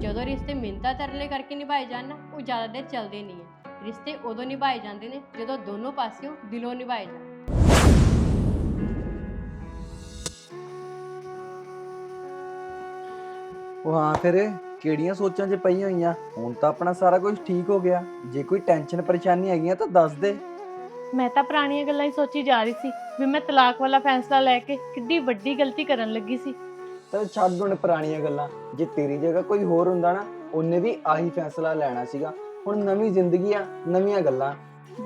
ਜਦੋਂ ਰਿਸ਼ਤੇ ਮਿੰਤਾ ਤਰਲੇ ਕਰਕੇ ਨਿਭਾਏ ਜਾਣ ਨਾ ਉਹ ਜ਼ਿਆਦਾ ਦੇਰ ਚੱਲਦੇ ਨਹੀਂ ਹੈ। ਰਿਸ਼ਤੇ ਉਦੋਂ ਨਿਭਾਏ ਜਾਂਦੇ ਨੇ ਜਦੋਂ ਦੋਨੋਂ ਪਾਸਿਓਂ ਦਿਲੋਂ ਨਿਭਾਏ ਜਾਣ। ਉਹ ਹਾਂ ਫਿਰ ਕਿਹੜੀਆਂ ਸੋਚਾਂ 'ਚ ਪਈਆਂ ਹੋਈਆਂ? ਹੁਣ ਤਾਂ ਆਪਣਾ ਸਾਰਾ ਕੁਝ ਠੀਕ ਹੋ ਗਿਆ। ਜੇ ਕੋਈ ਟੈਨਸ਼ਨ ਪਰੇਸ਼ਾਨੀ ਹੈਗੀਆਂ ਤਾਂ ਦੱਸ ਦੇ। ਮੈਂ ਤਾਂ ਪੁਰਾਣੀਆਂ ਗੱਲਾਂ ਹੀ ਸੋਚੀ ਜਾ ਰਹੀ ਸੀ ਵੀ ਮੈਂ ਤਲਾਕ ਵਾਲਾ ਫੈਸਲਾ ਲੈ ਕੇ ਕਿੱਡੀ ਵੱਡੀ ਗਲਤੀ ਕਰਨ ਲੱਗੀ ਸੀ। ਤਾਂ ਛੱਡ ਹੁਣ ਪੁਰਾਣੀਆਂ ਗੱਲਾਂ। ਜੇ ਤੇਰੀ ਜਗ੍ਹਾ ਕੋਈ ਹੋਰ ਹੁੰਦਾ ਨਾ ਉਹਨੇ ਵੀ ਆਹੀ ਫੈਸਲਾ ਲੈਣਾ ਸੀਗਾ। ਹੁਣ ਨਵੀਂ ਜ਼ਿੰਦਗੀ ਆ ਨਵੀਆਂ ਗੱਲਾਂ।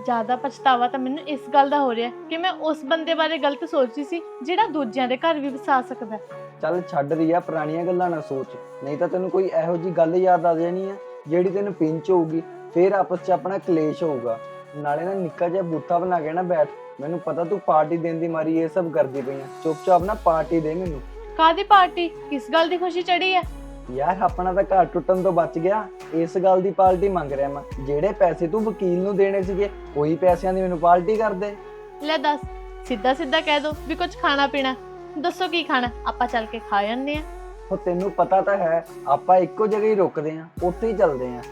ਜ਼ਿਆਦਾ ਪਛਤਾਵਾ ਤਾਂ ਮੈਨੂੰ ਇਸ ਗੱਲ ਦਾ ਹੋ ਰਿਹਾ ਕਿ ਮੈਂ ਉਸ ਬੰਦੇ ਬਾਰੇ ਗਲਤ ਸੋਚੀ ਸੀ ਜਿਹੜਾ ਦੂਜਿਆਂ ਦੇ ਘਰ ਵੀ ਵਸਾ ਸਕਦਾ ਹੈ। ਚੱਲ ਛੱਡ ਰਹੀ ਆ ਪੁਰਾਣੀਆਂ ਗੱਲਾਂ ਨਾ ਸੋਚ। ਨਹੀਂ ਤਾਂ ਤੈਨੂੰ ਕੋਈ ਇਹੋ ਜੀ ਗੱਲ ਯਾਦ ਆ ਜਾਣੀ ਆ ਜਿਹੜੀ ਤੈਨੂੰ ਪਿੰਚ ਹੋਊਗੀ ਫੇਰ ਆਪਸ 'ਚ ਆਪਣਾ ਕਲੇਸ਼ ਹੋਊਗਾ। ਨਾਲੇ ਨਾ ਨਿੱਕਾ ਜਿਹਾ ਬੂਥਾ ਬਣਾ ਕੇ ਨਾ ਬੈਠ। ਮੈਨੂੰ ਪਤਾ ਤੂੰ ਪਾਰਟੀ ਦੇਣ ਦੀ ਮਾਰੀ ਇਹ ਸਭ ਕਰਦੀ ਪਈ ਆ। ਚੁੱਪਚਾਪ ਨਾ ਪਾਰਟੀ ਦੇ ਮੈਨੂੰ। ਕਾਹਦੀ ਪਾਰਟੀ? ਕਿਸ ਗੱਲ ਦੀ ਖੁਸ਼ੀ ਚੜੀ ਹੈ ਯਾਰ ਆਪਣਾ ਤਾਂ ਘਰ ਟੁੱਟਣ ਤੋਂ ਬਚ ਗਿਆ। ਇਸ ਗੱਲ ਦੀ ਪਾਰਟੀ ਮੰਗ ਰਿਹਾ ਮੈਂ। ਜਿਹੜੇ ਪੈਸੇ ਤੂੰ ਵਕੀਲ ਨੂੰ ਦੇਣੇ ਸੀਗੇ ਉਹੀ ਪੈਸਿਆਂ ਦੀ ਮੈਨੂੰ ਪਾਰਟੀ ਕਰ ਦੇ ਲੈ ਦੱਸ ਸਿੱਧਾ ਸਿੱਧਾ ਕਹਿ ਦੋ ਵੀ ਕੁਝ ਖਾਣਾ ਪੀਣਾ ਦੱਸੋ ਕੀ ਖਾਣਾ? ਆਪਾਂ ਚੱਲ ਕੇ ਖਾ ਜਾਂਦੇ ਆ। ਉਹ ਤੈਨੂੰ ਪਤਾ ਤਾਂ ਹੈ ਆਪਾਂ ਇੱਕੋ ਜਗ੍ਹਾ ਹੀ ਰੁਕਦੇ ਆਂ ਉੱਥੇ ਹੀ ਚੱਲਦੇ ਆਂ।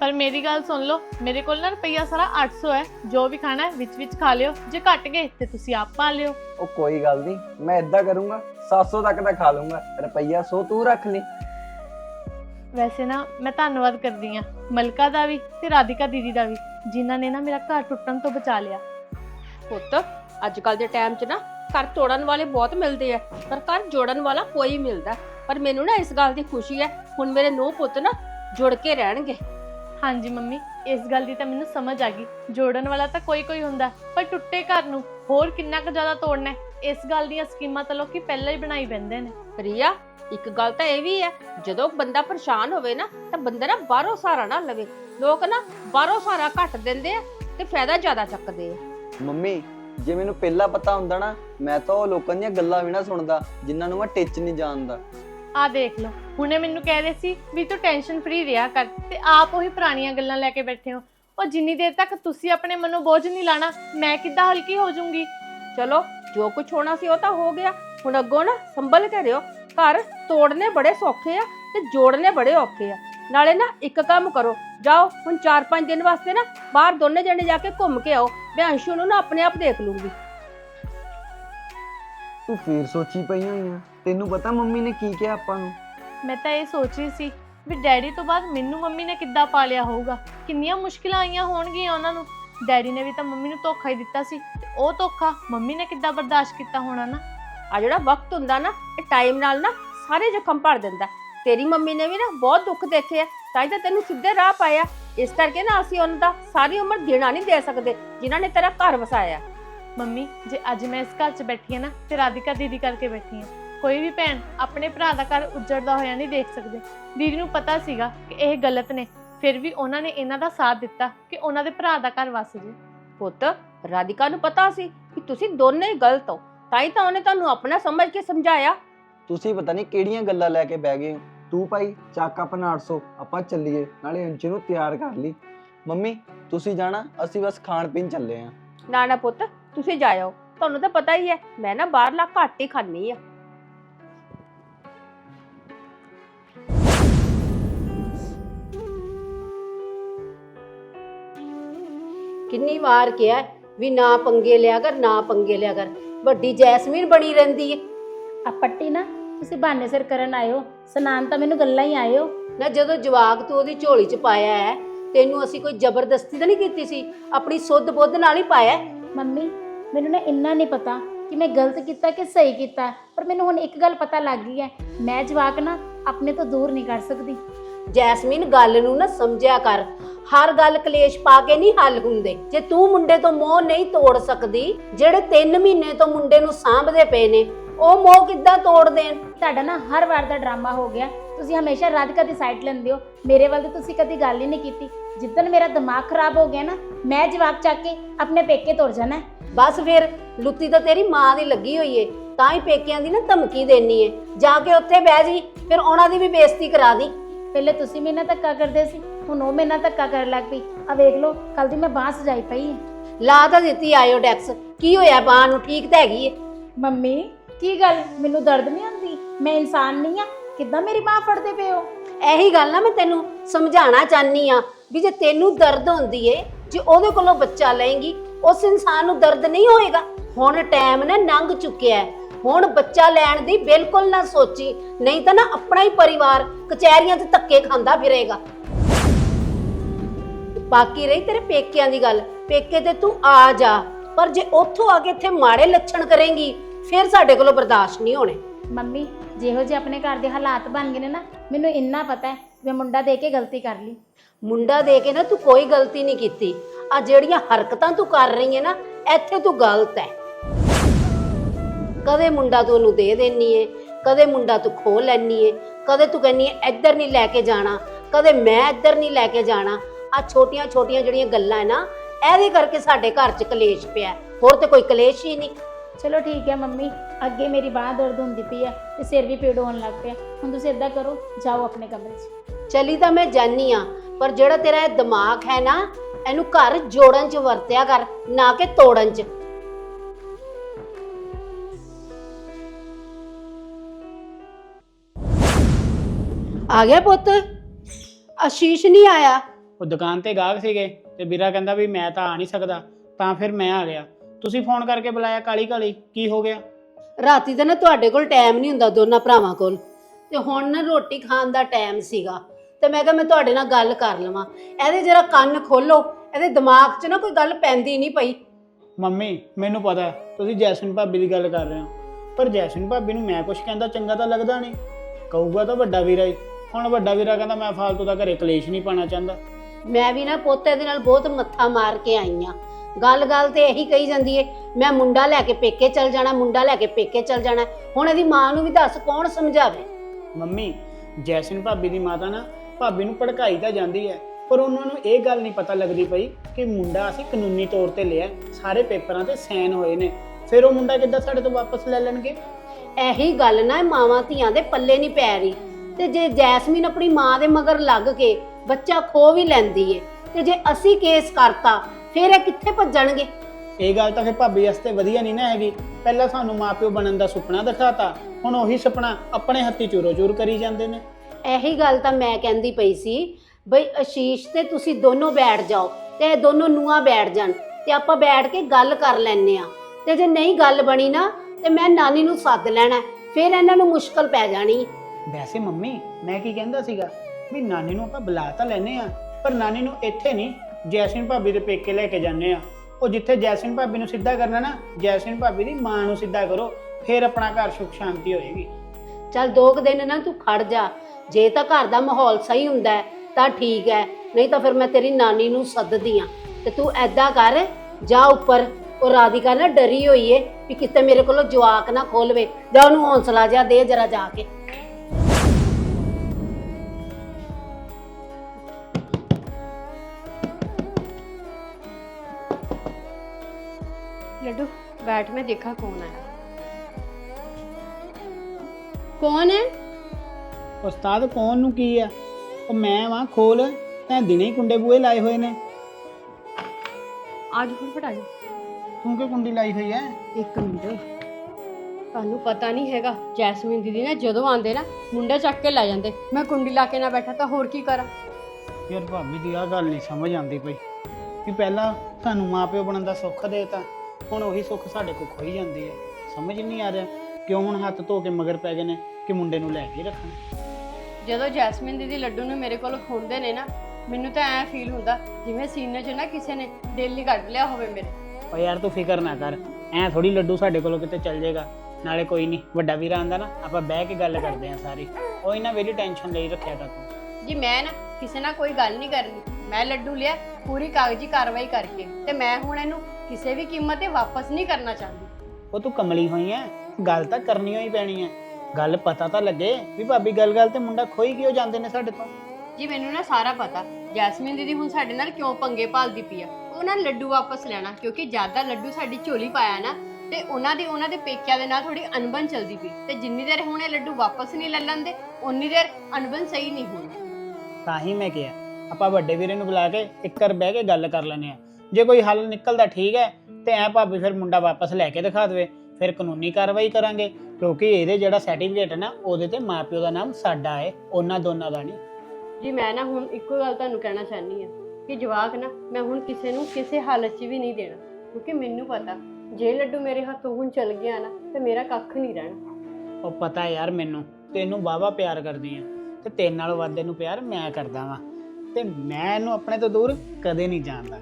ਪਰ ਮੇਰੀ ਗੱਲ ਸੁਣ ਲਓ ਮੇਰੇ ਕੋਲ ਨਾ ਰੁਪਈਆ ਸਾਰਾ 800 ਹੈ ਜੋ ਵੀ ਖਾਣਾ ਹੈ ਵਿੱਚ ਵਿੱਚ ਖਾ ਲਿਓ ਜੇ ਘਟ ਗਏ ਤੇ ਤੁਸੀਂ ਆਪ ਪਾ ਲਿਓ। ਉਹ ਕੋਈ ਗੱਲ ਨਹੀਂ ਮੈਂ ਇਦਾਂ ਕਰੂੰਗਾ 700 ਤੱਕ ਦਾ ਖਾ ਲੂੰਗਾ ਰੁਪਈਆ 100 ਤੂੰ ਰੱਖ ਲਈ ਵੈਸੇ ਨਾ ਮੈਂ ਧੰਨਵਾਦ ਕਰਦੀ ਆ ਮਲਕਾ ਦਾ ਵੀ ਤੇ ਰਾਧਿਕਾ ਦੀਦੀ ਦਾ ਵੀ ਜਿਨ੍ਹਾਂ ਨੇ ਨਾ ਮੇਰਾ ਘਰ ਟੁੱਟਣ ਤੋਂ ਬਚਾ ਲਿਆ। ਪੁੱਤ ਅੱਜ ਕੱਲ ਦੇ ਟਾਈਮ 'ਚ ਨਾ ਘਰ ਤੋੜਨ ਵਾਲੇ ਬਹੁਤ ਮਿਲਦੇ ਆ ਪਰ ਘਰ ਜੋੜਨ ਵਾਲਾ ਕੋਈ ਮਿਲਦਾ। ਪਰ ਮੈਨੂੰ ਨਾ ਇਸ ਗੱਲ ਦੀ ਖੁਸ਼ੀ ਹੈ ਹੁਣ ਮੇਰੇ ਨੂੰਹ ਪੁੱਤ ਨਾ ਜੁੜ ਕੇ ਰਹਿਣਗੇ। ਹਾਂਜੀ ਮੰਮੀ ਇਸ ਗੱਲ ਦੀ ਤਾਂ ਮੈਨੂੰ ਸਮਝ ਆ ਗਈ। ਜੋੜਨ ਵਾਲਾ ਤਾਂ ਕੋਈ ਕੋਈ ਹੁੰਦਾ ਪਰ ਟੁੱਟੇ ਘਰ ਨੂੰ ਹੋਰ ਕਿੰਨਾ ਕੁ ਜ਼ਿਆਦਾ ਤੋੜਨਾ ਹੈ ਇਸ ਗੱਲ ਦੀਆਂ ਸਕੀਮਾਂ ਤਾਂ ਲੋਕੀ ਪਹਿਲਾਂ ਹੀ ਬਣਾਈ ਬੰਦੇ ਨੇ। ਪ੍ਰਿਆ ਇੱਕ ਗੱਲ ਤਾਂ ਇਹ ਵੀ ਹੈ ਜਦੋਂ ਬੰਦਾ ਪਰੇਸ਼ਾਨ ਹੋਵੇ ਨਾ ਤਾਂ ਬੰਦਾ ਨਾ ਬਾਹਰੋਂ ਸਹਾਰਾ ਨਾ ਲਵੇ। ਲੋਕ ਨਾ ਬਾਹਰੋਂ ਸਹਾਰਾ ਘੱਟ ਦਿੰਦੇ ਆ ਤੇ ਫਾਇਦਾ ਜ਼ਿਆਦਾ ਚੱਕਦੇ ਆ। ਮੰਮੀ ਜੇ ਮੈਨੂੰ ਪਹਿਲਾਂ ਪਤਾ ਹੁੰਦਾ ਨਾ ਮੈਂ ਤਾਂ ਉਹ ਲੋਕਾਂ ਦੀਆਂ ਗੱਲਾਂ ਵੀ ਨਾ ਸੁਣਦਾ ਜਿਨ੍ਹਾਂ ਨੂੰ ਮੈਂ ਟਿੱਚ ਨਹੀਂ ਜਾਣਦਾ। ਆ ਦੇਖ ਲਓ। ਹੁਣੇ ਮੈਨੂੰ ਕਹਿ ਰਹੇ ਸੀ ਵੀ ਤੂੰ ਟੈਨਸ਼ਨ ਫਰੀ ਰਿਹਾ ਕਰ ਤੇ ਆਪ ਉਹੀ ਪੁਰਾਣੀਆਂ ਗੱਲਾਂ ਲੈ ਕੇ ਬੈਠੇ ਹੋ। ਉਹ ਜਿੰਨੀ ਦੇਰ ਤੱਕ ਤੁਸੀਂ ਆਪਣੇ ਮਨੋਂ ਬੋਝ ਨਹੀਂ ਲਾਣਾ ਮੈਂ ਕਿੱਦਾਂ ਹਲਕੀ ਹੋ ਜਾਊਂਗੀ? ਚਲੋ ਜੋ ਕੁਝ ਹੋਣਾ ਸੀ ਉਹ ਤਾਂ ਹੋ ਗਿਆ। ਹੁਣ ਅੱਗੋਂ ਨਾ ਸੰਭਲ ਕੇ ਰਿਓ। ਘਰ ਤੋੜਨੇ ਬੜੇ ਸੌਖੇ ਆ ਤੇ ਜੋੜਨੇ ਬੜੇ ਔਖੇ ਆ। ਨਾਲੇ ਨਾ ਇੱਕ ਕੰਮ ਕਰੋ। ਜਾਓ ਹੁਣ 4-5 ਦਿਨ ਵਾਸਤੇ ਨਾ ਬਾਹਰ ਦੋਨੇ ਜਣੇ ਜਾ ਕੇ ਘੁੰਮ ਕੇ ਆਓ। ਮੈਂ ਅੰਸ਼ੂ ਨੂੰ ਨਾ ਆਪਣੇ ਆਪ ਦੇਖ ਲੂੰਗੀ। ਤੂੰ ਫੇਰ ਸੋਚੀ ਪਈ ਹੋਈ ਆ। ਤੈਨੂੰ ਪਤਾ ਮੰਮੀ ਨੇ ਕੀ ਕਿਹਾ ਆਪਾਂ ਨੂੰ? ਮੈਂ ਤਾਂ ਇਹ ਸੋਚ ਰਹੀ ਸੀ ਵੀ ਡੈਡੀ ਤੋਂ ਬਾਅਦ ਮੈਨੂੰ ਮੰਮੀ ਨੇ ਕਿੱਦਾਂ ਪਾਲਿਆ ਹੋਊਗਾ? ਕਿੰਨੀਆਂ ਮੁਸ਼ਕਿਲਾਂ ਆਈਆਂ ਹੋਣਗੀਆਂ ਉਹਨਾਂ ਨੂੰ। ਡੈਡੀ ਨੇ ਵੀ ਤਾਂ ਮੰਮੀ ਨੂੰ ਧੋਖਾ ਹੀ ਦਿੱਤਾ ਸੀ ਤੇ ਉਹ ਧੋਖਾ ਮੰਮੀ ਨੇ ਕਿੱਦਾਂ ਬਰਦਾਸ਼ਤ ਕੀਤਾ ਹੋਣਾ ਨਾ? ਆ ਜਿਹੜਾ ਵਕਤ ਹੁੰਦਾ ਨਾ ਇਹ ਟਾਈਮ ਨਾਲ ਨਾ ਸਾਰੇ ਜ਼ਖਮ ਭਰ ਦਿੰਦਾ ਤੇਰੀ ਮੰਮੀ ਨੇ ਵੀ ਨਾ ਬਹੁਤ ਦੁੱਖ ਦੇਖੇ ਆ ਤਾਂ ਹੀ ਤਾਂ ਤੈਨੂੰ ਸਿੱਧੇ ਰਾਹ ਪਾਇਆ। ਇਸ ਕਰਕੇ ਨਾ ਅਸੀਂ ਉਹਨਾਂ ਦਾ ਸਾਰੀ ਉਮਰ ਦੇਣਾ ਨਹੀਂ ਦੇ ਸਕਦੇ ਜਿਨ੍ਹਾਂ ਨੇ ਤੇਰਾ ਘਰ ਵਸਾਇਆ। ਮੰਮੀ ਜੇ ਅੱਜ ਮੈਂ ਇਸ ਘਰ 'ਚ ਬੈਠੀ ਹਾਂ ਨਾ ਤੇ ਰਾਧਿਕਾ ਦੀਦੀ ਕਰਕੇ ਬੈਠੀ ਹਾਂ। ਕੋਈ ਵੀ ਭੈਣ ਆਪਣੇ ਭਰਾ ਦਾ ਘਰ ਉੱਜੜਦਾ ਹੋਇਆ ਨਹੀਂ ਦੇਖ ਸਕਦੇ। ਦੀਦੀ ਨੂੰ ਪਤਾ ਸੀਗਾ ਕਿ ਇਹ ਗਲਤ ਨੇ। ਫਿਰ ਵੀ ਉਹਨਾਂ ਨੇ ਇਹਨਾਂ ਦਾ ਸਾਥ ਦਿੱਤਾ ਕਿ ਉਹਨਾਂ ਦੇ ਭਰਾ ਦਾ ਘਰ ਵਸ ਜੇ। ਪੁੱਤ ਰਾਧਿਕਾ ਨੂੰ ਪਤਾ ਸੀ ਕਿ ਤੁਸੀਂ ਦੋਨੇ ਹੀ ਗਲਤ ਹੋ ਤਾਂ ਹੀ ਤਾਂ ਉਹਨੇ ਤੁਹਾਨੂੰ ਆਪਣਾ ਸਮਝ ਕੇ ਸਮਝਾਇਆ। ਤੁਸੀਂ ਪਤਾ ਨਹੀਂ ਕਿਹੜੀਆਂ ਗੱਲਾਂ ਲੈ ਕੇ ਬਹਿ ਗਏ ਹੋ। ਤੂੰ ਭਾਈ ਚੱਕ ਆਪਣਾ 800 ਆਪਾਂ ਚੱਲੀਏ ਨਾਲੇ ਅੰਸ਼ੂ ਨੂੰ ਤਿਆਰ ਕਰ ਲਈ। ਮੰਮੀ ਤੁਸੀਂ ਜਾਣਾ ਅਸੀਂ ਬਸ ਖਾਣ ਪੀਣ ਚੱਲੇ ਆਂ। ਨਾ ਨਾ ਪੁੱਤ ਤੁਸੀਂ ਜਾਇਓ। ਤੁਹਾਨੂੰ ਤਾਂ ਪਤਾ ਹੀ ਹੈ ਮੈਂ ਨਾ ਬਾਹਰਲਾ ਘੱਟ ਹੀ ਖਾਂਦੀ ਆ। ਕਿੰਨੀ ਵਾਰ ਕਿਹਾ ਵੀ ਨਾ ਪੰਗੇ ਲਿਆ ਕਰ ਨਾ ਪੰਗੇ ਲਿਆ ਕਰ। ਵੱਡੀ ਜੈਸਮੀਨ ਬਣੀ ਰਹਿੰਦੀ ਏ। ਆ ਪੱਟੀ ਨਾ ਤੁਸੀਂ ਬਹਾਨੇ ਸਿਰ ਕਰਨ ਆਇਓ ਸਨਾਨ ਤਾਂ ਮੈਨੂੰ ਗੱਲਾਂ ਹੀ ਆਇਓ ਨਾ ਜਦੋਂ ਜਵਾਕ ਤੂੰ ਉਹਦੀ ਝੋਲੀ 'ਚ ਪਾਇਆ ਹੈ ਤੈਨੂੰ ਅਸੀਂ ਕੋਈ ਜ਼ਬਰਦਸਤੀ ਤਾਂ ਨਹੀਂ ਕੀਤੀ ਸੀ? ਆਪਣੀ ਸੁੱਧ ਬੁੱਧ ਨਾਲ ਹੀ ਪਾਇਆ ਹੈ। ਮੰਮੀ ਮੈਨੂੰ ਨਾ ਇੰਨਾ ਨਹੀਂ ਪਤਾ ਕਿ ਮੈਂ ਗਲਤ ਕੀਤਾ ਕਿ ਸਹੀ ਕੀਤਾ। ਪਰ ਮੈਨੂੰ ਹੁਣ ਇੱਕ ਗੱਲ ਪਤਾ ਲੱਗ ਗਈ ਹੈ। ਮੈਂ ਜਵਾਕ ਨਾ ਆਪਣੇ ਤੋਂ ਦੂਰ ਨਹੀਂ ਕਰ ਸਕਦੀ। ਜੈਸਮੀਨ ਗੱਲ ਨੂੰ ਨਾ ਸਮਝਿਆ ਕਰ। ਹਰ ਗੱਲ ਕਲੇਸ਼ ਪਾ ਕੇ ਨਹੀਂ ਹੱਲ ਹੁੰਦੇ। ਜੇ ਤੂੰ ਮੁੰਡੇ ਤੋਂ ਮੋਹ ਨਹੀਂ ਤੋੜ ਸਕਦੀ ਜਿਹੜੇ 3 ਮਹੀਨੇ ਤੋਂ ਮੁੰਡੇ ਨੂੰ ਸਾਂਭਦੇ ਪਏ ਨੇ ਉਹ ਮੋਹ ਕਿੱਦਾਂ ਤੋੜ ਦੇਣ? ਤੁਹਾਡਾ ਨਾ ਹਰ ਵਾਰ ਦਾ ਡਰਾਮਾ ਹੋ ਗਿਆ। ਤੁਸੀਂ ਹਮੇਸ਼ਾ ਰਾਧਿਕਾ ਦੀ ਸਾਈਡ ਲੈਂਦੇ ਹੋ। ਮੇਰੇ ਵੱਲ ਤਾਂ ਤੁਸੀਂ ਕਦੀ ਗੱਲ ਹੀ ਨਹੀਂ ਕੀਤੀ। ਜਿੱਦਣ ਮੇਰਾ ਦਿਮਾਗ ਖਰਾਬ ਹੋ ਗਿਆ ਨਾ ਮੈਂ ਜਵਾਕ ਚੱਕ ਕੇ ਆਪਣੇ ਪੇਕੇ ਤੁਰ ਜਾਣਾ। ਹੈ। ਬਸ ਫਿਰ ਲੁੱਤੀ ਤਾਂ ਤੇਰੀ ਮਾਂ ਦੀ ਲੱਗੀ ਹੋਈ ਏ। ਤਾਂ ਹੀ ਪੇਕਿਆਂ ਦੀ ਨਾ ਧਮਕੀ ਦੇਣੀ ਏ। ਜਾ ਕੇ ਉੱਥੇ ਬਹਿ ਜੀ ਫਿਰ ਉਹਨਾਂ ਦੀ ਵੀ ਬੇਇੱਜ਼ਤੀ ਕਰਾ ਦੀ। ਪਹਿਲੇ ਤੁਸੀਂ ਮੇਰੇ ਨਾਲ ਧੱਕਾ ਕਰਦੇ ਸੀ ਹੁਣ ਉਹ ਮੇਰੇ ਨਾਲ ਧੱਕਾ ਕਰਨ ਲੱਗ ਪਈ। ਆ ਵੇਖ ਲਓ ਕੱਲ ਦੀ ਮੈਂ ਬਾਂਹ ਸਜਾਈ ਪਈ ਹੈ ਲਾ ਤਾਂ ਦਿੱਤੀ ਆਇਓਡੈਕਸ ਕੀ ਹੋਇਆ ਬਾਹ ਨੂੰ ਠੀਕ ਤਾਂ ਹੈਗੀ ਏ? ਮੰਮੀ ਕੀ ਗੱਲ? ਮੈਨੂੰ ਦਰਦ ਨਹੀਂ ਹੁੰਦੀ ਮੈਂ ਇਨਸਾਨ ਨਹੀਂ ਆ। ਕਿੱਦਾਂ ਮੇਰੀ ਬਾਹ ਫੜਦੇ ਪਏ ਹੋ? ਇਹੀ ਗੱਲ ਨਾ ਮੈਂ ਤੈਨੂੰ ਸਮਝਾਉਣਾ ਚਾਹਨੀ ਆ ਵੀ ਜੇ ਤੈਨੂੰ ਦਰਦ ਹੁੰਦੀ ਏ ਜੇ ਉਹਦੇ ਕੋਲੋਂ ਬੱਚਾ ਲਏਂਗੀ ਉਸ ਇਨਸਾਨ ਨੂੰ ਦਰਦ ਨਹੀਂ ਹੋਏਗਾ। ਹੁਣ ਟਾਈਮ ਨੇ ਲੰਘ ਚੁੱਕਿਆ ਹੈ। ਹੁਣ ਬੱਚਾ ਲੈਣ ਦੀ ਬਿਲਕੁਲ ਨਾ ਸੋਚੀ ਨਹੀਂ ਤਾਂ ਨਾ ਆਪਣਾ ਹੀ ਪਰਿਵਾਰ ਕਚਹਿਰੀਆਂ 'ਚ ਧੱਕੇ ਖਾਂਦਾ ਫਿਰੇਗਾ। ਬਾਕੀ ਰਹੀ ਤੇਰੇ ਪੇਕਿਆਂ ਦੀ ਗੱਲ ਪੇਕੇ ਤੇ ਤੂੰ ਆ ਜਾ ਪਰ ਜੇ ਉੱਥੋਂ ਆ ਕੇ ਇੱਥੇ ਮਾੜੇ ਲੱਛਣ ਕਰੇਂਗੀ ਫਿਰ ਸਾਡੇ ਕੋਲੋਂ ਬਰਦਾਸ਼ਤ ਨਹੀਂ ਹੋਣੇ। ਮੰਮੀ ਜਿਹੋ ਜਿਹੇ ਆਪਣੇ ਘਰ ਦੇ ਹਾਲਾਤ ਬਣ ਗਏ ਨੇ ਨਾ ਮੈਨੂੰ ਇੰਨਾ ਪਤਾ ਹੈ ਵੀ ਮੁੰਡਾ ਦੇ ਕੇ ਗਲਤੀ ਕਰ ਲਈ। ਮੁੰਡਾ ਦੇ ਕੇ ਨਾ ਤੂੰ ਕੋਈ ਗਲਤੀ ਨਹੀਂ ਕੀਤੀ। ਆ ਜਿਹੜੀਆਂ ਹਰਕਤਾਂ ਤੂੰ ਕਰ ਰਹੀ ਹੈ ਨਾ ਇੱਥੇ ਤੂੰ ਗਲਤ ਹੈ। ਕਦੇ ਮੁੰਡਾ ਤੂੰ ਉਹਨੂੰ ਦੇ ਦੇਣੀ ਏ ਕਦੇ ਮੁੰਡਾ ਤੂੰ ਖੋ ਲੈਣੀ ਏ ਕਦੇ ਤੂੰ ਕਹਿੰਨੀ ਏ ਇੱਧਰ ਨਹੀਂ ਲੈ ਕੇ ਜਾਣਾ ਕਦੇ ਮੈਂ ਇੱਧਰ ਨਹੀਂ ਲੈ ਕੇ ਜਾਣਾ। ਆ ਛੋਟੀਆਂ ਛੋਟੀਆਂ ਜਿਹੜੀਆਂ ਗੱਲਾਂ ਹੈ ਨਾ ਇਹਦੇ ਕਰਕੇ ਸਾਡੇ ਘਰ 'ਚ ਕਲੇਸ਼ ਪਿਆ। ਹੋਰ ਤੇ ਕੋਈ ਕਲੇਸ਼ ਹੀ ਨਹੀਂ। ਚਲੋ ਠੀਕ ਹੈ ਮੰਮੀ ਅੱਗੇ ਮੇਰੀ ਬਾਹ ਦਰਦ ਹੁੰਦੀ ਪਈ ਹੈ ਤੇ ਸਿਰ ਵੀ ਪੀੜ ਹੋਣ ਲੱਗ ਪਿਆ। ਹੁਣ ਤੁਸੀਂ ਇਦਾਂ ਕਰੋ ਜਾਓ ਆਪਣੇ ਕਮਰੇ 'ਚ। ਚਲੀ ਤਾਂ ਮੈਂ ਜਾਨੀ ਆ ਪਰ ਜਿਹੜਾ ਤੇਰਾ ਇਹ ਦਿਮਾਗ ਹੈ ਨਾ ਇਹਨੂੰ ਘਰ ਜੋੜਨ 'ਚ ਵਰਤਿਆ ਕਰ ਨਾ ਕਿ ਤੋੜਨ 'ਚ। ਆ ਗਿਆ ਪੁੱਤ? ਆਸ਼ੀਸ਼ ਨਹੀਂ ਆਇਆ? ਉਹ ਦੁਕਾਨ ਤੇ ਗਾਹਕ ਸੀਗੇ ਤੇ ਵੀਰਾ ਕਹਿੰਦਾ ਵੀ ਮੈਂ ਤਾਂ ਆ ਨਹੀਂ ਸਕਦਾ ਤਾਂ ਫਿਰ ਮੈਂ ਆ ਗਿਆ। ਤੁਸੀਂ ਫੋਨ ਕਰਕੇ ਬੁਲਾਇਆ ਕਾਲੀ ਕਾਲੀ ਕੀ ਹੋ ਗਿਆ? ਰਾਤੀ ਤਾਂ ਨਾ ਤੁਹਾਡੇ ਕੋਲ ਟਾਈਮ ਨਹੀਂ ਹੁੰਦਾ ਦੋਨਾਂ ਭਰਾਵਾਂ ਕੋਲ। ਤੇ ਹੁਣ ਨਾ ਰੋਟੀ ਖਾਣ ਦਾ ਟਾਈਮ ਸੀਗਾ। ਤੇ ਮੈਂ ਕਿਹਾ ਮੈਂ ਤੁਹਾਡੇ ਨਾਲ ਗੱਲ ਕਰ ਲਵਾਂ। ਇਹਦੇ ਜਰਾ ਕੰਨ ਖੋਲੋ ਇਹਦੇ ਦਿਮਾਗ 'ਚ ਨਾ ਕੋਈ ਗੱਲ ਪੈਂਦੀ ਨਹੀਂ ਪਈ। ਮੰਮੀ ਮੈਨੂੰ ਪਤਾ ਹੈ, ਤੁਸੀਂ ਜੈਸਮੀਨ ਭਾਬੀ ਦੀ ਗੱਲ ਕਰ ਰਹੇ ਹੋ। ਪਰ ਜੈਸਮੀਨ ਭਾਬੀ ਨੂੰ ਮੈਂ ਕੁਝ ਕਹਿੰਦਾ ਚੰਗਾ ਤਾਂ ਲੱਗਦਾ ਨਹੀਂ। ਕਹੂਗਾ ਤਾਂ ਵੱਡਾ ਵੀਰਾ ਹੀ। ਹੁਣ ਵੱਡਾ ਵੀਰਾ ਕਹਿੰਦਾ ਮੈਂ ਫਾਲਤੂ ਦਾ ਘਰੇ ਕਲੇਸ਼ ਨਹੀਂ ਪਾਣਾ ਚਾਹੁੰਦਾ। ਮੈਂ ਵੀ ਨਾ ਪੋਤੇ ਦੇ ਨਾਲ ਬਹੁਤ ਮੱਥਾ ਮਾਰ ਕੇ ਆਈ ਆ। ਗੱਲ ਗੱਲ ਤੇ ਇਹੀ ਕਹੀ ਜਾਂਦੀ ਏ ਮੈਂ ਮੁੰਡਾ ਲੈ ਕੇ ਪੇਕੇ ਚਲ ਜਾਣਾ ਮੁੰਡਾ ਲੈ ਕੇ ਪੇਕੇ ਚਲ ਜਾਣਾ ਹੁਣ ਇਹਦੀ ਮਾਂ ਨੂੰ ਵੀ ਦੱਸ ਕੌਣ ਸਮਝਾਵੇ? ਮੰਮੀ ਜੈਸਮੀਨ ਭਾਬੀ ਦੀ ਮਾਤਾ ਨਾ ਭਾਬੀ ਨੂੰ ਭੜਕਾਈ ਤਾਂ ਜਾਂਦੀ ਹੈ ਪਰ ਉਹਨਾਂ ਨੂੰ ਇਹ ਗੱਲ ਨਹੀਂ ਪਤਾ ਲੱਗਦੀ ਪਈ ਕਿ ਮੁੰਡਾ ਅਸੀਂ ਕਾਨੂੰਨੀ ਤੌਰ ਤੇ ਲਿਆ ਸਾਰੇ ਪੇਪਰਾਂ ਤੇ ਸਾਈਨ ਹੋਏ ਨੇ। ਫਿਰ ਉਹ ਮੁੰਡਾ ਕਿੱਦਾਂ ਸਾਡੇ ਤੋਂ ਵਾਪਸ ਲੈ ਲੈਣਗੇ? ਇਹੀ ਗੱਲ ਨਾ ਮਾਵਾਂ ਧੀਆਂ ਦੇ ਪੱਲੇ ਨਹੀਂ ਪੈ ਰਹੀ। ਤੇ ਜੇ ਜੈਸਮੀਨ ਆਪਣੀ ਮਾਂ ਦੇ ਮਗਰ ਲੱਗ ਕੇ ਬੱਚਾ ਖੋ ਵੀ ਲੈਂਦੀ ਏ ਤੇ ਜੇ ਅਸੀਂ ਕੇਸ ਕਰਤਾ ਫਿਰ ਇਹ ਕਿੱਥੇ ਭੱਜਣਗੇ? ਇਹ ਗੱਲ ਤਾਂ ਫਿਰ ਭਾਬੀ ਵਾਸਤੇ ਵਧੀਆ ਨਹੀਂ ਨਾ ਹੈਗੀ। ਪਹਿਲਾਂ ਸਾਨੂੰ ਮਾਪਿਓ ਬਣਨ ਦਾ ਸੁਪਨਾ ਦਿਖਾਤਾ ਹੁਣ ਉਹੀ ਸੁਪਨਾ ਆਪਣੇ ਹੱਥੀ ਚੂਰੋ ਚੂਰ ਕਰੀ ਜਾਂਦੇ ਨੇ। ਇਹੀ ਗੱਲ ਤਾਂ ਮੈਂ ਕਹਿੰਦੀ ਪਈ ਸੀ ਬਈ ਆਸ਼ੀਸ਼ ਤੇ ਤੁਸੀਂ ਦੋਨੋਂ ਬੈਠ ਜਾਓ ਤੇ ਇਹ ਦੋਨੋਂ ਨੂੰਹਾਂ ਬੈਠ ਜਾਣ ਤੇ ਆਪਾਂ ਬੈਠ ਕੇ ਗੱਲ ਕਰ ਲੈਨੇ ਆ ਤੇ ਜੇ ਨਹੀਂ ਗੱਲ ਬਣੀ ਨਾ ਤੇ ਮੈਂ ਨਾਨੀ ਨੂੰ ਸੱਦ ਲੈਣਾ ਫਿਰ ਇਹਨਾਂ ਨੂੰ ਮੁਸ਼ਕਲ ਪੈ ਜਾਣੀ। ਵੈਸੇ ਮੰਮੀ ਮੈਂ ਕੀ ਕਹਿੰਦਾ ਸੀਗਾ? ਵੀ ਨਾਨੀ ਨੂੰ ਆਪਾਂ ਬੁਲਾ ਤਾਂ ਲੈਨੇ ਆ ਪਰ ਨਾਨੀ ਨੂੰ ਇੱਥੇ ਨਹੀਂ ਜੈਸਮੀਨ ਭਾਬੀ ਦੇ ਪੇਕੇ ਲੈ ਕੇ ਜਾਂਦੇ ਆ ਉਹ ਜਿੱਥੇ ਜੈਸਮੀਨ ਭਾਬੀ ਨੂੰ ਸਿੱਧਾ ਕਰਨਾ ਨਾ ਜੈਸਮੀਨ ਭਾਬੀ ਦੀ ਮਾਂ ਨੂੰ ਸਿੱਧਾ ਕਰੋ ਫਿਰ ਆਪਣਾ ਘਰ ਸੁਖ ਸ਼ਾਂਤੀ ਹੋਏਗੀ। ਚੱਲ ਦੋ ਕੁ ਦਿਨ ਨਾ ਤੂੰ ਖੜ ਜਾ ਜੇ ਤਾਂ ਘਰ ਦਾ ਮਾਹੌਲ ਸਹੀ ਹੁੰਦਾ ਹੈ, ਤਾਂ ਠੀਕ ਹੈ ਨਹੀਂ ਤਾਂ ਫਿਰ ਮੈਂ ਤੇਰੀ ਨਾਨੀ ਨੂੰ ਸੱਦਦੀ ਆ ਤੇ ਤੂੰ ਐਦਾਂ ਕਰ ਜਾ ਉੱਪਰ ਉਹ ਰਾਧਿਕਾ ਨਾ ਡਰੀ ਹੋਈ ਏ ਵੀ ਕਿਤੇ ਮੇਰੇ ਕੋਲੋਂ ਜਵਾਕ ਨਾ ਖੋਲਵੇ ਜਾ ਉਹਨੂੰ ਹੌਸਲਾ ਜਿਹਾ ਦੇ ਜਰਾ ਜਾ ਕੇ। ਲੱਡੂ ਬੈਠ ਮੈਂ ਦੇਖਾ ਕੌਣ ਆਇਆ। ਕੌਣ ਹੈ? ਉਸਤਾਦ ਕੌਣ ਨੂੰ ਕੀ ਆ? ਉਹ ਮੈਂ ਵਾਂ ਖੋਲ। ਤੈਂ ਦਿਨੇ ਹੀ ਕੁੰਡੇ ਬੂਏ ਲਾਏ ਹੋਏ ਨੇ। ਅੱਜ ਹੁਣ ਫੜਾ ਜਾ ਤੂੰ ਕਿ ਕੁੰਡੀ ਲਾਈ ਹੋਈ ਐ? ਇੱਕ ਮਿੰਟ। ਤੁਹਾਨੂੰ ਪਤਾ ਨਹੀਂ ਹੈਗਾ ਜੈਸਮੀਨ ਦੀਦੀ ਨਾ ਜਦੋਂ ਆਂਦੇ ਨਾ ਮੁੰਡਾ ਚੱਕ ਕੇ ਲੈ ਜਾਂਦੇ। ਮੈਂ ਕੁੰਡੀ ਲਾ ਕੇ ਨਾ ਬੈਠਾ ਤਾਂ ਹੋਰ ਕੀ ਕਰਾਂ? ਯਾਰ ਭਾਬੀ ਦੀ ਆ ਗੱਲ ਨਹੀਂ ਸਮਝ ਆਉਂਦੀ ਪਈ। ਕਿ ਪਹਿਲਾਂ ਸਾਨੂੰ ਮਾਪਿਓ ਬਣਨ ਦਾ ਸੁੱਖ ਦੇਤਾ। ਹੁਣ ਉਹੀ ਸੁੱਖ ਸਾਡੇ ਕੋਲ ਖੋਈ ਜਾਂਦੀ ਹੈ ਸਮਝ ਨਹੀਂ ਆ ਰਿਹਾ ਕਿਉਂ ਹੁਣ ਹੱਥ ਧੋ ਕੇ ਮਗਰ ਪੈ ਗਏ ਨੇ ਕਿ ਮੁੰਡੇ ਨੂੰ ਲੈ ਕੇ ਰੱਖਣ। ਜਦੋਂ ਜੈਸਮੀਨ ਦੀਦੀ ਲੱਡੂ ਨੂੰ ਮੇਰੇ ਕੋਲ ਖੁੰਦੇ ਨੇ ਨਾ ਮੈਨੂੰ ਤਾਂ ਐ ਫੀਲ ਹੁੰਦਾ ਜਿਵੇਂ ਸੀਨੇ 'ਚ ਨਾ ਕਿਸੇ ਨੇ ਦਿਲ ਹੀ ਕੱਢ ਲਿਆ ਹੋਵੇ ਮੇਰੇ। ਓ ਯਾਰ ਤੂੰ ਫਿਕਰ ਨਾ ਕਰ ਐ ਥੋੜੀ ਲੱਡੂ ਸਾਡੇ ਕੋਲੋਂ ਕਿਤੇ ਚੱਲ ਜਾਏਗਾ। ਨਾਲੇ ਕੋਈ ਨਹੀਂ ਵੱਡਾ ਵੀਰਾ ਆਂਦਾ ਨਾ ਆਪਾਂ ਬਹਿ ਕੇ ਗੱਲ ਕਰਦੇ ਆਂ ਸਾਰੀ। ਉਹ ਇਹਨਾਂ ਵੇਲੀ ਟੈਨਸ਼ਨ ਲਈ ਰੱਖਿਆ ਕਰ ਤੂੰ। ਜੀ ਮੈਂ ਨਾ ਕਿਸੇ ਨਾਲ ਕੋਈ ਗੱਲ ਨਹੀਂ ਕਰਨੀ। ਮੈਂ ਲੱਡੂ ਲਿਆ ਪੂਰੀ ਕਾਗਜ਼ੀ ਕਾਰਵਾਈ ਕਰਕੇ। ਤੇ ਮੈਂ ਹੁਣ ਇਹਨੂੰ ਕਿਸੇ ਵੀ ਕੀਮਤ ਤੇ ਵਾਪਸ ਨਹੀਂ ਕਰਨਾ ਚਾਹੁੰਦੀ। ਉਹ ਤੂੰ ਕਮਲੀ ਹੋਈ ਐ ਗੱਲ ਤਾਂ ਕਰਨੀ ਹੋਈ ਪੈਣੀ ਐ। ਗੱਲ ਪਤਾ ਤਾਂ ਲੱਗੇ ਵੀ ਭਾਬੀ ਗੱਲ ਗੱਲ ਤੇ ਮੁੰਡਾ ਖੋਈ ਕਿਉਂ ਜਾਂਦੇ ਨੇ ਸਾਡੇ ਤੋਂ? ਜੀ ਮੈਨੂੰ ਨਾ ਸਾਰਾ ਪਤਾ। ਜੈਸਮੀਨ ਦੀਦੀ ਹੁਣ ਸਾਡੇ ਨਾਲ ਕਿਉਂ ਪੰਗੇ ਭਾਲਦੀ ਪਈ ਆ? ਉਹ ਨਾ ਲੱਡੂ ਵਾਪਸ ਲੈਣਾ ਕਿਉਂਕਿ ਜ਼ਿਆਦਾ ਲੱਡੂ ਸਾਡੀ ਝੋਲੀ ਪਾਇਆ ਨਾ ਤੇ ਉਹਨਾਂ ਦੀ ਉਹਨਾਂ ਦੇ ਪੇਕਿਆਂ ਦੇ ਨਾਲ ਥੋੜੀ ਅਣਬਣ ਚੱਲਦੀ ਪਈ। ਤੇ ਜਿੰਨੀ ਦੇਰ ਹੁਣ ਇਹ ਲੱਡੂ ਵਾਪਸ ਨਹੀਂ ਲੈ ਲੈਂਦੇ ਉਨੀ ਦੇਰ ਅਣਬਣ ਸਹੀ ਨਹੀਂ ਹੋਣੀ। ਤਾਂ ਹੀ ਮੈਂ ਕਿਹਾ ਆਪਾਂ ਵੱਡੇ ਵੀਰੇ ਨੂੰ ਬੁਲਾ ਕੇ ਇੱਕਰ ਬਹਿ ਕੇ ਗੱਲ ਕਰ ਲੈਨੇ ਆ ਜੇ ਕੋਈ ਹੱਲ ਨਿਕਲਦਾ ਠੀਕ ਹੈ ਤੇ ਐ ਭਾਬੀ ਫਿਰ ਮੁੰਡਾ ਵਾਪਸ ਲੈ ਕੇ ਦਿਖਾ ਦੇਵੇ ਫਿਰ ਕਾਨੂੰਨੀ ਕਾਰਵਾਈ ਕਰਾਂਗੇ ਕਿਉਂਕਿ ਇਹਦੇ ਜਿਹੜਾ ਸਰਟੀਫਿਕੇਟ ਹੈ ਨਾ ਉਹਦੇ ਤੇ ਮਾਪਿਓ ਦਾ ਨਾਮ ਸਾਡਾ ਹੈ ਉਹਨਾਂ ਦੋਨਾਂ ਦਾ ਨਹੀਂ। ਜੀ ਮੈਂ ਨਾ ਹੁਣ ਇੱਕੋ ਗੱਲ ਤੁਹਾਨੂੰ ਕਹਿਣਾ ਚਾਹਨੀ ਆ ਕਿ ਜਵਾਕ ਨਾ ਮੈਂ ਹੁਣ ਕਿਸੇ ਨੂੰ ਕਿਸੇ ਹਾਲਤ 'ਚ ਵੀ ਨਹੀਂ ਦੇਣਾ ਕਿਉਂਕਿ ਮੈਨੂੰ ਪਤਾ ਜੇ ਲੱਡੂ ਮੇਰੇ ਹੱਥੋਂ ਹੁਣ ਚਲ ਗਿਆ ਨਾ ਤੇ ਮੇਰਾ ਕੱਖ ਨਹੀਂ ਰਹਿਣਾ। ਉਹ ਪਤਾ ਯਾਰ ਮੈਨੂੰ ਤੈਨੂੰ ਬਾਵਾ ਪਿਆਰ ਕਰਦੀ ਆ ਤੇ ਤੇਰੇ ਨਾਲੋਂ ਵੱਧ ਇਹਨੂੰ ਪਿਆਰ ਮੈਂ ਕਰਦਾ ਵਾਂ। ਤੇ ਮੈਂ ਇਹਨੂੰ ਆਪਣੇ ਤੋਂ ਦੂਰ ਕਦੇ ਨਹੀਂ ਜਾਣਦਾ।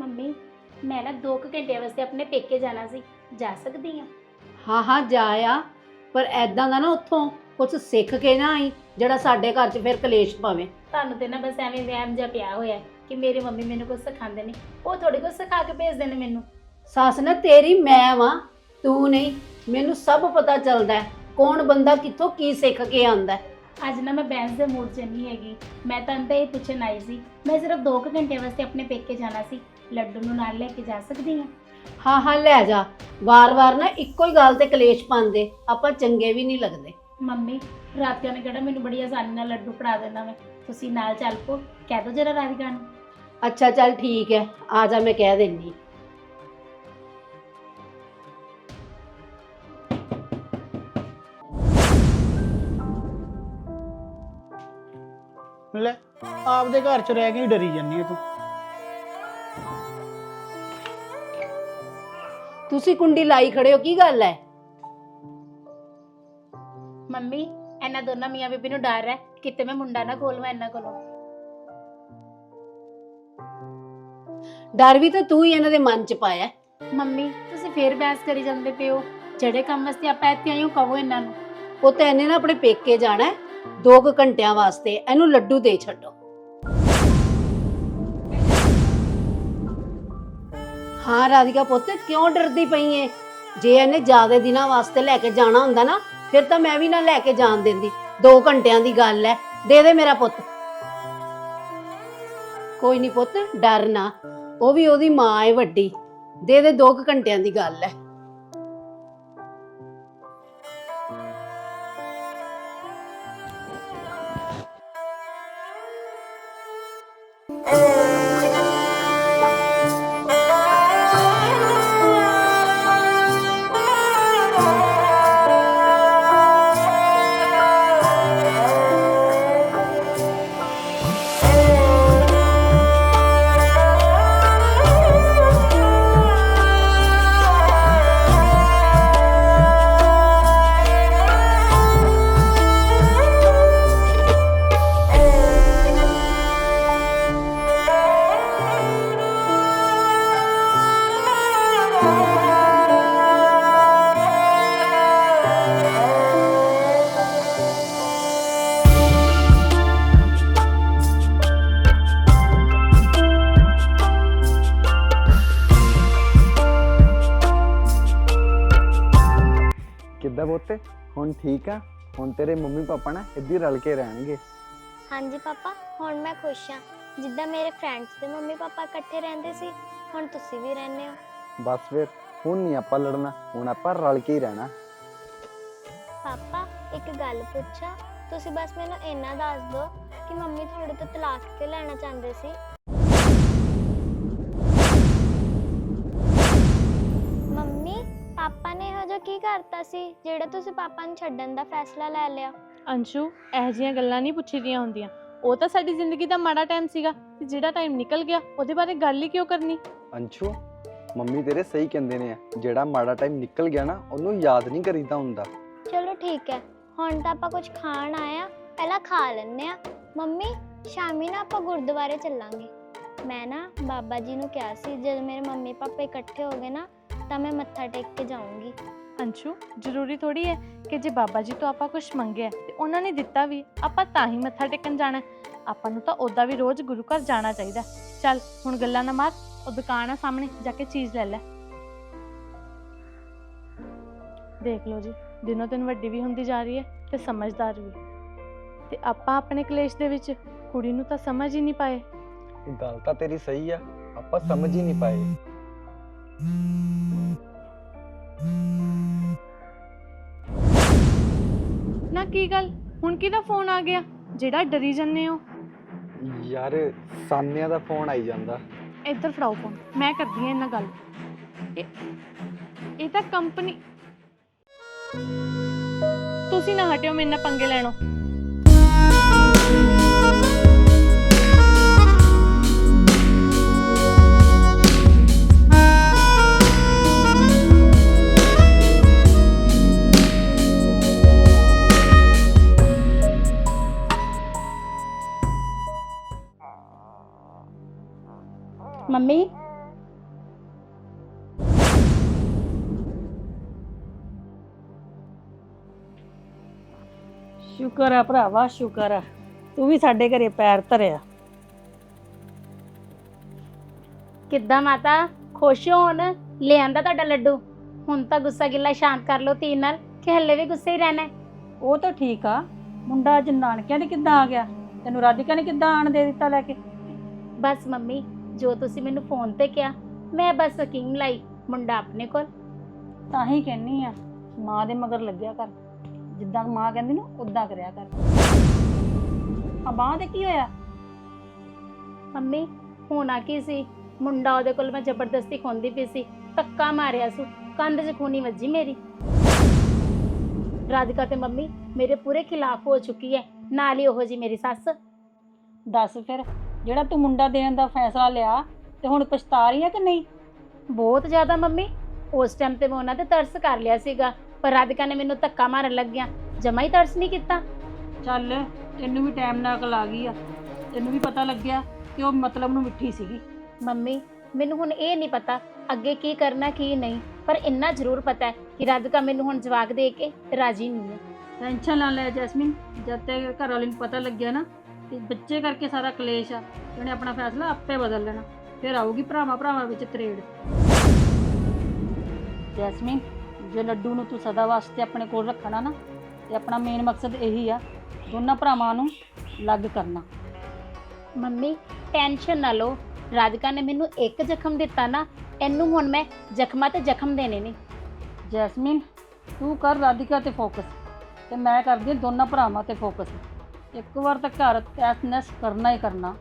ਮੰਮੀ ਮੈਂ ਨਾ 2 ਘੰਟੇ ਵਾਸਤੇ ਆਪਣੇ ਪੇਕੇ ਜਾਣਾ ਸੀ। ਜਾ ਸਕਦੀ ਹਾਂ? ਹਾਂ ਹਾਂ ਜਾ ਆ। ਪਰ ਐਦਾਂ ਦਾ ਨਾ ਉੱਥੋਂ ਕੁਝ ਸਿੱਖ ਕੇ ਨਾ ਆਈ ਜਿਹੜਾ ਸਾਡੇ ਘਰ 'ਚ ਫਿਰ ਕਲੇਸ਼ ਪਵੇ। ਤੁਹਾਨੂੰ ਤੇ ਨਾ ਬਸ ਐਵੇਂ ਵਹਿਮ ਜਿਹਾ ਪਿਆ ਹੋਇਆ ਕਿ ਮੇਰੀ ਮੰਮੀ ਮੈਨੂੰ ਕੁਝ ਸਿਖਾਉਂਦੇ ਨੇ। ਉਹ ਥੋੜੀ ਕੁਝ ਸਿਖਾ ਕੇ ਭੇਜਦੇ ਨੇ ਮੈਨੂੰ। ਸੱਸ ਨਾ ਤੇਰੀ ਮੈਂ ਵਾਂ ਤੂੰ ਨਹੀਂ। ਮੈਨੂੰ ਸਭ ਪਤਾ ਚੱਲਦਾ ਹੈ, ਕੌਣ ਬੰਦਾ ਕਿੱਥੋਂ ਕੀ ਸਿੱਖ ਕੇ ਆਂਦਾ ਹੈ। ਅੱਜ ਨਾ ਮੈਂ ਬੈਂਸ ਦੇ ਮੂਡ 'ਚ ਨਹੀਂ ਹੈਗੀ। ਮੈਂ ਤਾਂ ਤਾਂ ਇਹ ਪੁੱਛਣ ਆਈ ਸੀ ਮੈਂ ਸਿਰਫ 2 ਘੰਟੇ ਵਾਸਤੇ ਆਪਣੇ ਪੇਕੇ ਜਾਣਾ ਸੀ। ਲੱਡੂ ਨੂੰ ਨਾਲ ਲੈ ਕੇ ਜਾ ਸਕਦੀ ਹਾਂ? ਹਾਂ ਹਾਂ ਲੈ ਜਾ। ਵਾਰ-ਵਾਰ ਨਾ ਇੱਕੋ ਹੀ ਗੱਲ ਤੇ ਕਲੇਸ਼ ਪਾਉਂਦੇ ਆਪਾਂ ਚੰਗੇ ਵੀ ਨਹੀਂ ਲੱਗਦੇ। ਮੰਮੀ ਰਾਤਿਆਂ ਨੇ ਕਿਹੜਾ ਮੈਨੂੰ ਬੜੀ ਆਸਾਨੀ ਨਾਲ ਲੱਡੂ ਫੜਾ ਦੇਣਾ ਮੈਂ ਤੁਸੀਂ ਨਾਲ ਚੱਲ ਪੋ ਕਹਿ ਦੋ ਜਰਾ ਰਾਧਿਕਾ ਨੂੰ ਅੱਛਾ ਚੱਲ ਠੀਕ ਹੈ ਆ ਜਾ ਮੈਂ ਕਹਿ ਦਿੰਨੀ। ਲੈ ਆਪਦੇ ਘਰ 'ਚ ਰਹਿ ਕੇ ਹੀ ਡਰੀ ਜਾਂਦੀ ਆ ਤੂੰ। ਤੁਸੀਂ ਕੁੰਡੀ ਲਾਈ ਖੜੇ ਹੋ ਕੀ ਗੱਲ ਹੈ ਮੰਮੀ ਇਹਨਾਂ ਦੋਨਾਂ ਮੀਆਂ ਬੀਬੀ ਨੂੰ ਡਰ ਹੈ ਕਿਤੇ ਮੈਂ ਮੁੰਡਾ ਨਾ ਖੋਲਵਾਂ ਇਹਨਾਂ ਕੋਲੋਂ। ਡਰ ਵੀ ਤਾਂ ਤੂੰ ਹੀ ਇਹਨਾਂ ਦੇ ਮਨ 'ਚ ਪਾਇਆ। ਹੈ। ਮੰਮੀ ਤੁਸੀਂ ਫੇਰ ਬਹਿਸ ਕਰੀ ਜਾਂਦੇ ਪਏ ਹੋ। ਜਿਹੜੇ ਕੰਮ ਵਾਸਤੇ ਆਪਾਂ ਇੱਥੇ ਆਏ ਹੋ ਕਹੋ ਇਹਨਾਂ ਨੂੰ। ਉਹ ਤਾਂ ਇਹਨੇ ਨਾ ਆਪਣੇ ਪੇਕੇ ਜਾਣਾ ਹੈ, ਦੋ ਕੁ ਘੰਟਿਆਂ ਵਾਸਤੇ ਇਹਨੂੰ ਲੱਡੂ ਦੇ ਛੱਡੋ। ਹਾਂ ਰਾਧਿਕਾ ਪੁੱਤ, ਕਿਉਂ ਡਰਦੀ ਪਈ ਏ? ਜੇ ਇਹਨੇ ਜ਼ਿਆਦਾ ਦਿਨਾਂ ਵਾਸਤੇ ਲੈ ਕੇ ਜਾਣਾ ਹੁੰਦਾ ਨਾ, ਫਿਰ ਤਾਂ ਮੈਂ ਵੀ ਨਾ ਲੈ ਕੇ ਜਾਣ ਦਿੰਦੀ। ਦੋ ਘੰਟਿਆਂ ਦੀ ਗੱਲ ਹੈ ਦੇ ਦੇ ਮੇਰਾ ਪੁੱਤ। ਕੋਈ ਨਹੀਂ ਪੁੱਤ, ਡਰ ਨਾ। ਉਹ ਵੀ ਉਹਦੀ ਮਾਂ ਏ ਵੱਡੀ। ਦੇ ਦੇ ਦੋ ਕੁ ਘੰਟਿਆਂ ਦੀ ਗੱਲ ਹੈ ਹੁਣ ਠੀਕ ਆ? ਹੁਣ ਤੇਰੇ ਮੰਮੀ ਪਾਪਾ ਨਾ ਇੱਦਾਂ ਰਲ ਕੇ ਰਹਿਣਗੇ। ਹਾਂਜੀ ਪਾਪਾ ਹੁਣ ਮੈਂ ਖੁਸ਼ ਹਾਂ ਜਿੱਦਾਂ ਮੇਰੇ ਫਰੈਂਡਸ ਦੇ ਮੰਮੀ ਪਾਪਾ ਇਕੱਠੇ ਰਹਿੰਦੇ ਸੀ ਹੁਣ ਤੁਸੀਂ ਵੀ ਰਹਿੰਦੇ ਹੋ। ਬਸ ਫਿਰ ਹੁਣ ਨਹੀਂ ਆਪਾਂ ਲੜਨਾ ਹੁਣ ਆਪਾਂ ਰਲ ਕੇ ਹੀ ਰਹਿਣਾ। ਪਾਪਾ ਇੱਕ ਗੱਲ ਪੁੱਛਾਂ ਤੁਸੀਂ ਬਸ ਮੈਨੂੰ ਇੰਨਾ ਦੱਸ ਦਿਓ ਕਿ ਮੰਮੀ ਤੁਹਾਡੇ ਤੋਂ ਤਲਾਕ ਕਿਉਂ ਲੈਣਾ ਚਾਹੁੰਦੇ ਸੀ? ਮੰਮੀ ਪਾਪਾ ਨੇ ਜਿਹਾ ਕੀ ਕਰਤਾ ਸੀ? ਜਿਹੜਾ ਤੁਸੀਂ ਪਾਪਾ ਨੂੰ ਛੱਡਣ ਦਾ ਫੈਸਲਾ ਲੈ ਲਿਆ। ਅੰਸ਼ੂ ਇਹੋ ਜਿਹੀਆਂ ਗੱਲਾਂ ਨਹੀਂ ਪੁੱਛੀਦੀਆਂ ਹੁੰਦੀਆਂ। ਉਹ ਤਾਂ ਸਾਡੀ ਜ਼ਿੰਦਗੀ ਦਾ ਮਾੜਾ ਟਾਈਮ ਸੀਗਾ ਤੇ ਜਿਹੜਾ ਟਾਈਮ ਨਿਕਲ ਗਿਆ ਉਹਦੇ ਬਾਰੇ ਗੱਲ ਹੀ ਕਿਉਂ ਕਰਨੀ? ਅੰਸ਼ੂ ਮੰਮੀ ਤੇਰੇ ਸਹੀ ਕਹਿੰਦੇ ਨੇ ਜਿਹੜਾ ਮਾੜਾ ਟਾਈਮ ਨਿਕਲ ਗਿਆ ਨਾ ਉਹਨੂੰ ਯਾਦ ਨਹੀਂ ਕਰੀਦਾ ਹੁੰਦਾ। ਚਲੋ ਠੀਕ ਹੈ। ਹੁਣ ਤਾਂ ਆਪਾਂ ਕੁਝ ਖਾਣ ਆਇਆ ਪਹਿਲਾਂ ਖਾ ਲੈਂਦੇ ਆ। ਮੰਮੀ ਸ਼ਾਮੀ ਨਾ ਆਪਾਂ ਗੁਰਦੁਆਰੇ ਚੱਲਾਂਗੇ। ਮੈਂ ਨਾ ਬਾਬਾ ਜੀ ਨੂੰ ਕਿਹਾ ਸੀ ਜਦ ਮੇਰੇ ਮੰਮੀ ਪਾਪਾ ਇਕੱਠੇ ਹੋ ਗਏ ਨਾ ਤਾਂ ਮੈਂ ਮੱਥਾ ਟੇਕ ਕੇ ਜਾਊਂਗੀ। ਅੰਸ਼ੂ ਜ਼ਰੂਰੀ ਥੋੜੀ ਹੈ ਕਿ ਜੇ ਬਾਬਾ ਜੀ ਤੋਂ ਆਪਾਂ ਕੁਝ ਮੰਗਿਆ ਤੇ ਉਹਨਾਂ ਨੇ ਦਿੱਤਾ ਵੀ, ਆਪਾਂ ਤਾਂ ਹੀ ਮੱਥਾ ਟੇਕਣ ਜਾਣਾ ਆਪਾਂ ਨੂੰ ਤਾਂ ਉਦਾਂ ਵੀ ਰੋਜ਼ ਗੁਰੂ ਘਰ ਜਾਣਾ ਚਾਹੀਦਾ ਚੱਲ, ਹੁਣ ਗੱਲਾਂ ਨਾ ਮਾਰ, ਉਹ ਦੁਕਾਨ ਆ ਸਾਹਮਣੇ, ਜਾ ਕੇ ਚੀਜ਼ ਲੈ ਲੈ। ਦੇਖ ਲਓ ਜੀ, ਦਿਨੋਂ ਦਿਨ ਵੱਡੀ ਵੀ ਹੁੰਦੀ ਜਾ ਰਹੀ ਹੈ ਤੇ ਸਮਝਦਾਰ ਵੀ। ਤੇ ਆਪਾਂ ਆਪਣੇ ਕਲੇਸ਼ ਦੇ ਵਿੱਚ ਕੁੜੀ ਨੂੰ ਤਾਂ ਸਮਝ ਹੀ ਨਹੀਂ ਪਾਏ। ਗੱਲ ਤਾਂ ਤੇਰੀ ਸਹੀ ਆ, ਆਪਾਂ ਸਮਝ ਹੀ ਨਹੀਂ ਪਾਏ। ਕੀ ਗੱਲ? ਹੁਣ ਕਿਹਦਾ ਫੋਨ ਆ ਗਿਆ? ਜਿਹੜਾ ਡਰੀ ਜੰਨੇ ਹੋ। ਯਾਰ ਸਾਨਿਆਂ ਦਾ ਫੋਨ ਆਈ ਜਾਂਦਾ। ਇੱਧਰ ਫੜਾਓ ਫੋਨ ਮੈਂ ਕਰਦੀ ਹਾਂ ਇਹਨਾਂ ਗੱਲ। ਇਹ ਇਹ ਤਾਂ ਕੰਪਨੀ ਤੁਸੀਂ ਨਾ ਹਟਿਓ ਮੇਰੇ ਨਾਲ ਪੰਗੇ ਲੈਣੋ। ਮੰਮੀ। ਸ਼ੁਕਰ ਆ ਭਰਾਵਾ ਸ਼ੁਕਰ ਆ। ਤੂੰ ਵੀ ਸਾਡੇ ਘਰੇ ਪੈਰ ਧਰਿਆ। ਕਿੱਦਾਂ ਮਾਤਾ? ਖੁਸ਼ ਹੁਣ? ਲਿਆਂਦਾ ਤੁਹਾਡਾ ਲੱਡੂ? ਹੁਣ ਤਾਂ ਗੁੱਸਾ ਗਿੱਲਾ ਸ਼ਾਂਤ ਕਰ ਲਓ ਧੀ ਨਾਲ ਕਿ ਹੱਲੇ ਵੀ ਗੁੱਸੇ ਹੀ ਰਹਿਣਾ ਹੈ? ਉਹ ਤਾਂ ਠੀਕ ਆ। ਮੁੰਡਾ ਅੱਜ ਨਾਨਕਿਆਂ ਦੇ ਕਿੱਦਾਂ ਆ ਗਿਆ? ਤੈਨੂੰ ਰਾਧਿਕਾ ਨੇ ਕਿੱਦਾਂ ਆਣ ਦੇ ਦਿੱਤਾ ਲੈ ਕੇ? ਬਸ ਮੰਮੀ ਜੋ ਤੁਸੀਂ ਮੈਨੂੰ ਫੋਨ ਤੇ ਕਿਹਾ ਮੈਂ ਬਸ ਯਕੀਨ ਲਾਈ ਮੁੰਡਾ ਆਪਣੇ ਕੋਲ। ਤਾਂ ਹੀ ਕਹਿੰਨੀ ਆ ਮਾਂ ਦੇ ਮਗਰ ਲੱਗਿਆ ਕਰ। ਜਿੱਦਾਂ ਮਾਂ ਕਹਿੰਦੀ ਨਾ ਉਦਾਂ ਕਰਿਆ ਕਰ। ਆ ਬਾਂਹ ਤੇ ਕੀ ਹੋਇਆ? ਮੰਮੀ ਹੋਣਾ ਕੀ ਸੀ? ਮੁੰਡਾ ਉਹਦੇ ਕੋਲ ਮੈਂ ਜ਼ਬਰਦਸਤੀ ਖੋਂਦੀ ਪਈ ਸੀ ਧੱਕਾ ਮਾਰਿਆ ਸੀ ਕੰਧ 'ਚ ਖੂਨੀ ਵੱਜੀ ਮੇਰੀ। ਰਾਧਿਕਾ ਤੇ ਮੰਮੀ ਮੇਰੇ ਪੂਰੇ ਖਿਲਾਫ ਹੋ ਚੁੱਕੀ ਹੈ ਨਾਲ ਹੀ ਉਹੋ ਜੀ ਮੇਰੀ ਸੱਸ। ਦੱਸ ਫਿਰ ਜਿਹੜਾ ਤੂੰ ਮੁੰਡਾ ਦੇਣ ਦਾ ਫੈਸਲਾ ਲਿਆ ਤੇ ਹੁਣ ਪਛਤਾ ਰਹੀ ਆ ਕਿ ਨਹੀਂ? ਬਹੁਤ ਜ਼ਿਆਦਾ ਮੰਮੀ। ਉਸ ਟਾਈਮ ਤੇ ਮੈਂ ਉਹਨਾਂ ਤੇ ਤਰਸ ਕਰ ਲਿਆ ਸੀਗਾ ਪਰ ਰਾਧਿਕਾ ਨੇ ਮੈਨੂੰ ਧੱਕਾ ਮਾਰਨ ਲੱਗਿਆ ਜਮਾ ਹੀ ਤਰਸ ਨਹੀਂ ਕੀਤਾ। ਚੱਲ ਤੈਨੂੰ ਵੀ ਟਾਈਮ ਨਾਲ ਅਕਲ ਆ ਗਈ ਆ। ਤੈਨੂੰ ਵੀ ਪਤਾ ਲੱਗਿਆ ਕਿ ਉਹ ਮਤਲਬ ਨੂੰ ਮਿੱਠੀ ਸੀਗੀ। ਮੰਮੀ ਮੈਨੂੰ ਹੁਣ ਇਹ ਨਹੀਂ ਪਤਾ ਅੱਗੇ ਕੀ ਕਰਨਾ ਕੀ ਨਹੀਂ ਪਰ ਇੰਨਾ ਜ਼ਰੂਰ ਪਤਾ ਹੈ ਕਿ ਰਾਧਿਕਾ ਮੈਨੂੰ ਹੁਣ ਜਵਾਕ ਦੇ ਕੇ ਰਾਜੀ ਨਹੀਂ ਹੈ। ਟੈਨਸ਼ਨ ਨਾ ਲੈ ਜੈਸਮੀਨ ਜਦ ਤੱਕ ਘਰ ਵਾਲੇ ਨੂੰ ਪਤਾ ਲੱਗਿਆ ਨਾ ਕਿ ਬੱਚੇ ਕਰਕੇ ਸਾਰਾ ਕਲੇਸ਼ ਆ ਤੇ ਉਹਨੇ ਆਪਣਾ ਫੈਸਲਾ ਆਪੇ ਬਦਲ ਲੈਣਾ। ਫਿਰ ਆਊਗੀ ਭਰਾਵਾਂ ਭਰਾਵਾਂ ਵਿੱਚ ਤਰੇੜ। ਜੈਸਮੀਨ ਜੇ ਲੱਡੂ ਨੂੰ ਤੂੰ ਸਦਾ ਵਾਸਤੇ ਆਪਣੇ ਕੋਲ ਰੱਖਣਾ ਨਾ ਤੇ ਆਪਣਾ ਮੇਨ ਮਕਸਦ ਇਹੀ ਆ ਦੋਨਾਂ ਭਰਾਵਾਂ ਨੂੰ ਲੱਗ ਕਰਨਾ। ਮੰਮੀ ਟੈਨਸ਼ਨ ਨਾ ਲਓ। ਰਾਧਿਕਾ ਨੇ ਮੈਨੂੰ ਇੱਕ ਜ਼ਖਮ ਦਿੱਤਾ ਨਾ ਇਹਨੂੰ ਹੁਣ ਮੈਂ ਜ਼ਖਮਾਂ ਤੇ ਜ਼ਖਮ ਦੇਣੇ ਨੇ। ਜੈਸਮੀਨ ਤੂੰ ਕਰ ਰਾਧਿਕਾ ਤੇ ਫੋਕਸ ਤੇ ਮੈਂ ਕਰਦੀ ਹਾਂ ਦੋਨਾਂ ਭਰਾਵਾਂ ਤੇ ਫੋਕਸ ਇੱਕ ਵਾਰ ਤਾਂ ਘਰ ਤੈਸ ਨੈਸ ਕਰਨਾ ਹੀ ਕਰਨਾ।